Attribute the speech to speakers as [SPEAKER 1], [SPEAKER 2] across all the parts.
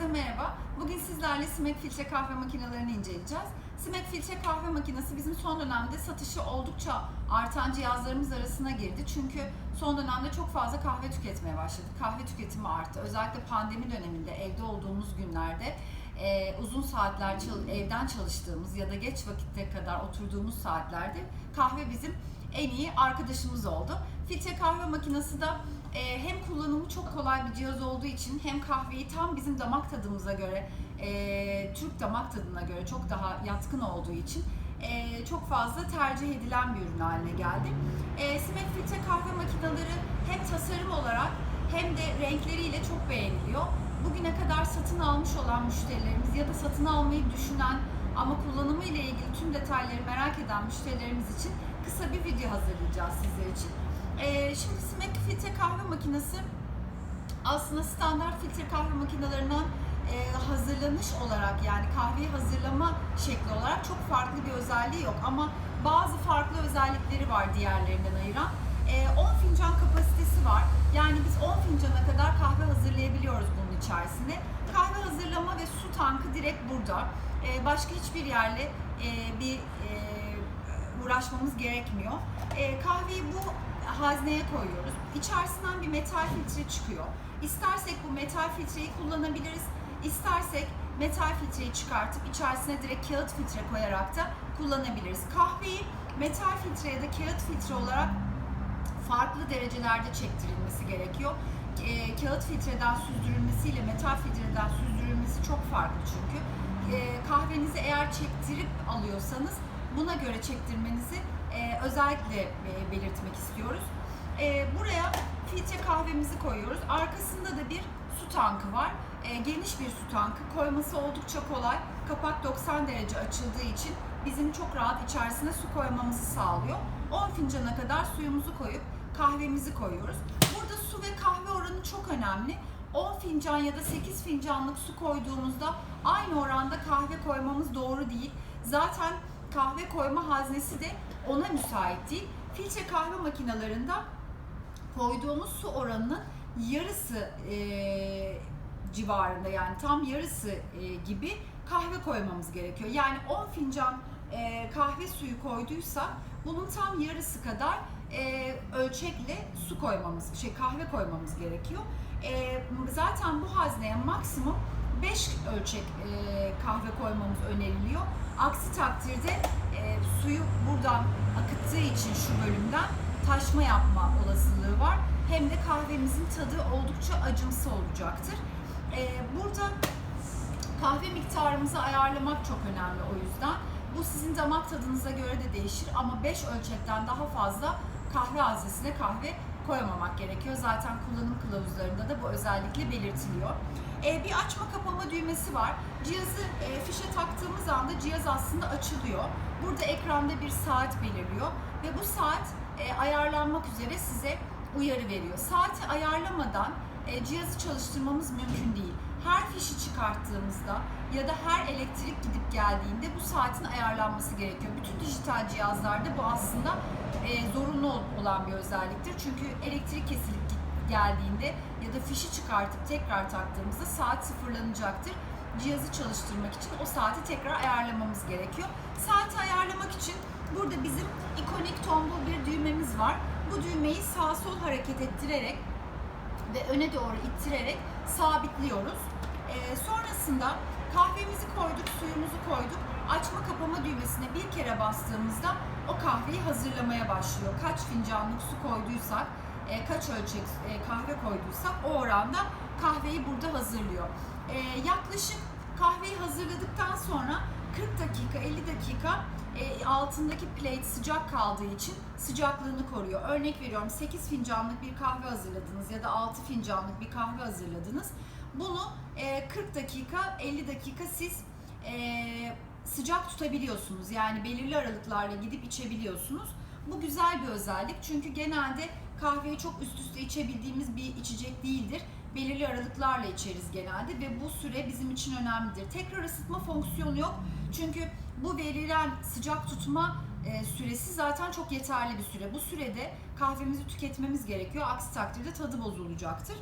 [SPEAKER 1] Herkese merhaba. Bugün sizlerle Simek filtre kahve makinelerini inceleyeceğiz. Simek filtre kahve makinesi bizim son dönemde satışı oldukça artan cihazlarımız arasına girdi. Çünkü son dönemde çok fazla kahve tüketmeye başladık. Kahve tüketimi arttı. Özellikle pandemi döneminde evde olduğumuz günlerde e, uzun saatler çal- evden çalıştığımız ya da geç vakitte kadar oturduğumuz saatlerde kahve bizim en iyi arkadaşımız oldu. Filtre kahve makinesi de e, hem kullanımı çok kolay bir cihaz olduğu için hem kahveyi tam bizim damak tadımıza göre, e, Türk damak tadına göre çok daha yatkın olduğu için e, çok fazla tercih edilen bir ürün haline geldi. E, Simek filtre kahve makineleri hem tasarım olarak hem de renkleriyle çok beğeniliyor. Bugüne kadar satın almış olan müşterilerimiz ya da satın almayı düşünen ama kullanımı ile ilgili tüm detayları merak eden müşterilerimiz için kısa bir video hazırlayacağız sizler için. Ee, şimdi Simek filtre kahve makinesi aslında standart filtre kahve makinelerinden e, hazırlanış olarak yani kahveyi hazırlama şekli olarak çok farklı bir özelliği yok ama bazı farklı özellikleri var diğerlerinden ayıran. E, 10 fincan kapasitesi var. Yani biz 10 fincana kadar kahve hazırlayabiliyoruz bunun içerisinde. Kahve hazırlama ve su tankı direkt burada. E, başka hiçbir yerle e, bir e, uğraşmamız gerekmiyor. E, kahveyi bu hazneye koyuyoruz. İçerisinden bir metal filtre çıkıyor. İstersek bu metal filtreyi kullanabiliriz. İstersek metal filtreyi çıkartıp içerisine direkt kağıt filtre koyarak da kullanabiliriz. Kahveyi metal filtre ya da kağıt filtre olarak farklı derecelerde çektirilmesi gerekiyor. E, kağıt filtreden süzdürülmesiyle metal filtreden süzdürülmesi çok farklı çünkü. E, kahvenizi eğer çektirip alıyorsanız buna göre çektirmenizi e, özellikle e, belirtmek istiyoruz. E, buraya filtre kahvemizi koyuyoruz. Arkasında da bir su tankı var. E, geniş bir su tankı. Koyması oldukça kolay. Kapak 90 derece açıldığı için bizim çok rahat içerisine su koymamızı sağlıyor. 10 fincana kadar suyumuzu koyup kahvemizi koyuyoruz. Burada su ve kahve oranı çok önemli. 10 fincan ya da 8 fincanlık su koyduğumuzda aynı oranda kahve koymamız doğru değil. Zaten kahve koyma haznesi de ona müsait değil. Filtre kahve makinelerinde koyduğumuz su oranının yarısı e, civarında yani tam yarısı e, gibi kahve koymamız gerekiyor. Yani 10 fincan e, kahve suyu koyduysak bunun tam yarısı kadar e, ölçekle su koymamız, şey kahve koymamız gerekiyor. E, zaten bu hazneye maksimum 5 ölçek e, kahve koymamız öneriliyor. Aksi takdirde e, suyu buradan akıttığı için şu bölümden taşma yapma olasılığı var. Hem de kahvemizin tadı oldukça acımsı olacaktır. E, burada kahve miktarımızı ayarlamak çok önemli o yüzden. Bu sizin damak tadınıza göre de değişir ama 5 ölçekten daha fazla kahve haznesine kahve koymamak gerekiyor. Zaten kullanım kılavuzlarında da bu özellikle belirtiliyor. E, bir açma kapama düğmesi var. Cihazı e, fişe taktığımız anda cihaz aslında açılıyor. Burada ekranda bir saat belirliyor ve bu saat e, ayarlanmak üzere size uyarı veriyor. Saati ayarlamadan e, cihazı çalıştırmamız mümkün değil. Her fişi çıkarttığımızda ya da her elektrik gidip geldiğinde bu saatin ayarlanması gerekiyor. Bütün dijital cihazlarda bu aslında e, zorunlu ol- olan bir özelliktir. Çünkü elektrik kesilip geldiğinde ya da fişi çıkartıp tekrar taktığımızda saat sıfırlanacaktır. Cihazı çalıştırmak için o saati tekrar ayarlamamız gerekiyor. Saati ayarlamak için burada bizim ikonik tombul bir düğmemiz var. Bu düğmeyi sağ sol hareket ettirerek ve öne doğru ittirerek sabitliyoruz. Ee, sonrasında kahvemizi koyduk, suyumuzu koyduk. Açma kapama düğmesine bir kere bastığımızda o kahveyi hazırlamaya başlıyor. Kaç fincanlık su koyduysak, e, kaç ölçek e, kahve koyduysak o oranda kahveyi burada hazırlıyor. E, yaklaşık kahveyi hazırladıktan sonra 40 dakika, 50 dakika e, altındaki plate sıcak kaldığı için sıcaklığını koruyor. Örnek veriyorum 8 fincanlık bir kahve hazırladınız ya da 6 fincanlık bir kahve hazırladınız. Bunu e, 40 dakika, 50 dakika siz e, sıcak tutabiliyorsunuz. Yani belirli aralıklarla gidip içebiliyorsunuz. Bu güzel bir özellik çünkü genelde kahveyi çok üst üste içebildiğimiz bir içecek değildir. Belirli aralıklarla içeriz genelde ve bu süre bizim için önemlidir. Tekrar ısıtma fonksiyonu yok. Çünkü bu verilen sıcak tutma e, süresi zaten çok yeterli bir süre. Bu sürede kahvemizi tüketmemiz gerekiyor. Aksi takdirde tadı bozulacaktır.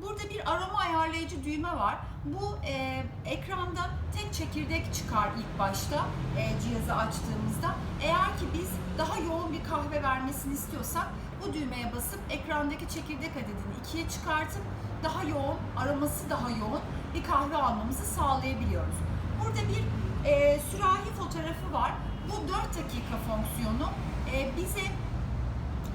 [SPEAKER 1] Burada bir aroma ayarlayıcı düğme var. Bu e, ekranda tek çekirdek çıkar ilk başta e, cihazı açtığımızda. Eğer ki biz daha yoğun bir kahve vermesini istiyorsak bu düğmeye basıp ekrandaki çekirdek adedini ikiye çıkartıp daha yoğun, aroması daha yoğun bir kahve almamızı sağlayabiliyoruz. Burada bir e, sürahi fotoğrafı var. Bu 4 dakika fonksiyonu e, bize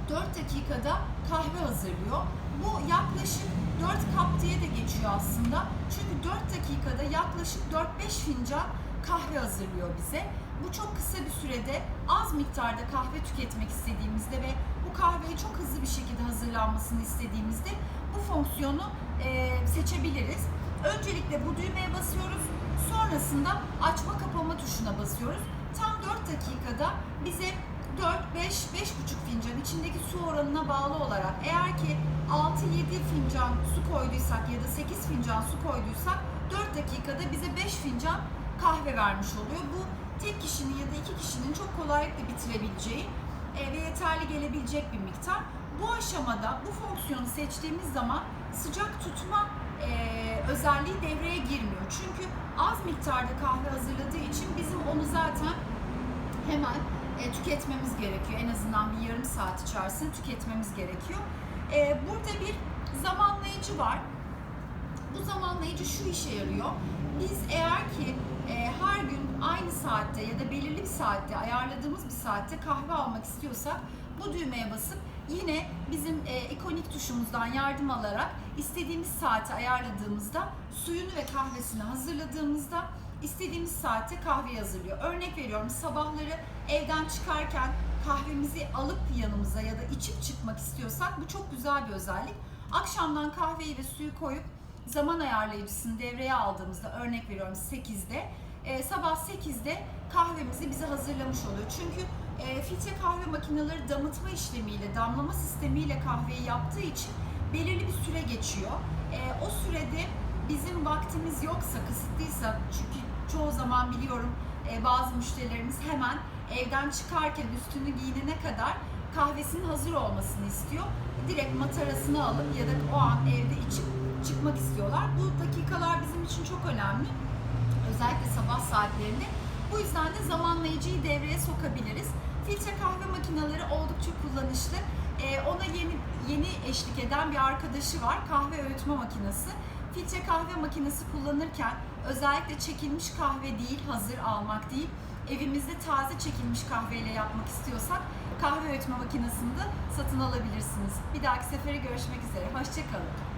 [SPEAKER 1] 4 dakikada kahve hazırlıyor. Bu yaklaşık 4 kap diye de geçiyor aslında. Çünkü 4 dakikada yaklaşık 4-5 fincan kahve hazırlıyor bize. Bu çok kısa bir sürede az miktarda kahve tüketmek istediğimizde ve bu kahveyi çok hızlı bir şekilde hazırlanmasını istediğimizde bu fonksiyonu e, seçebiliriz. Öncelikle bu düğmeye basıyoruz. Sonrasında açma kapama tuşuna basıyoruz. Tam 4 dakikada bize 4, 5, 5,5 fincan içindeki su oranına bağlı olarak eğer ki 6-7 fincan su koyduysak ya da 8 fincan su koyduysak 4 dakikada bize 5 fincan kahve vermiş oluyor. Bu tek kişinin ya da iki kişinin çok kolaylıkla bitirebileceği e, ve yeterli gelebilecek bir miktar. Bu aşamada bu fonksiyonu seçtiğimiz zaman sıcak tutma e, özelliği devreye girmiyor. Çünkü az miktarda kahve hazırladığı için bizim onu zaten hemen tüketmemiz gerekiyor. En azından bir yarım saat içerisinde tüketmemiz gerekiyor. E, burada bir zamanlayıcı var. Bu zamanlayıcı şu işe yarıyor. Biz eğer ki e, her gün aynı saatte ya da belirli bir saatte ayarladığımız bir saatte kahve almak istiyorsak bu düğmeye basıp yine bizim e, ikonik tuşumuzdan yardım alarak istediğimiz saati ayarladığımızda suyunu ve kahvesini hazırladığımızda istediğimiz saatte kahve hazırlıyor. Örnek veriyorum sabahları evden çıkarken kahvemizi alıp yanımıza ya da içip çıkmak istiyorsak bu çok güzel bir özellik. Akşamdan kahveyi ve suyu koyup zaman ayarlayıcısını devreye aldığımızda örnek veriyorum 8'de e, sabah 8'de kahvemizi bize hazırlamış oluyor. Çünkü e, filtre kahve makineleri damıtma işlemiyle, damlama sistemiyle kahveyi yaptığı için belirli bir süre geçiyor. E, o sürede bizim vaktimiz yoksa, kısıtlıysa çünkü çoğu zaman biliyorum e, bazı müşterilerimiz hemen evden çıkarken üstünü giyinene kadar kahvesinin hazır olmasını istiyor. Direkt matarasını alıp ya da o an evde içip çıkmak istiyorlar. Bu dakikalar bizim için çok önemli. Özellikle sabah saatlerinde. Bu yüzden de zamanlayıcıyı devreye sokabiliriz. Filtre kahve makineleri oldukça kullanışlı. Ee, ona yeni yeni eşlik eden bir arkadaşı var. Kahve öğütme makinesi. Filtre kahve makinesi kullanırken özellikle çekilmiş kahve değil, hazır almak değil, evimizde taze çekilmiş kahveyle yapmak istiyorsak kahve öğütme makinesini de satın alabilirsiniz. Bir dahaki sefere görüşmek üzere. Hoşçakalın.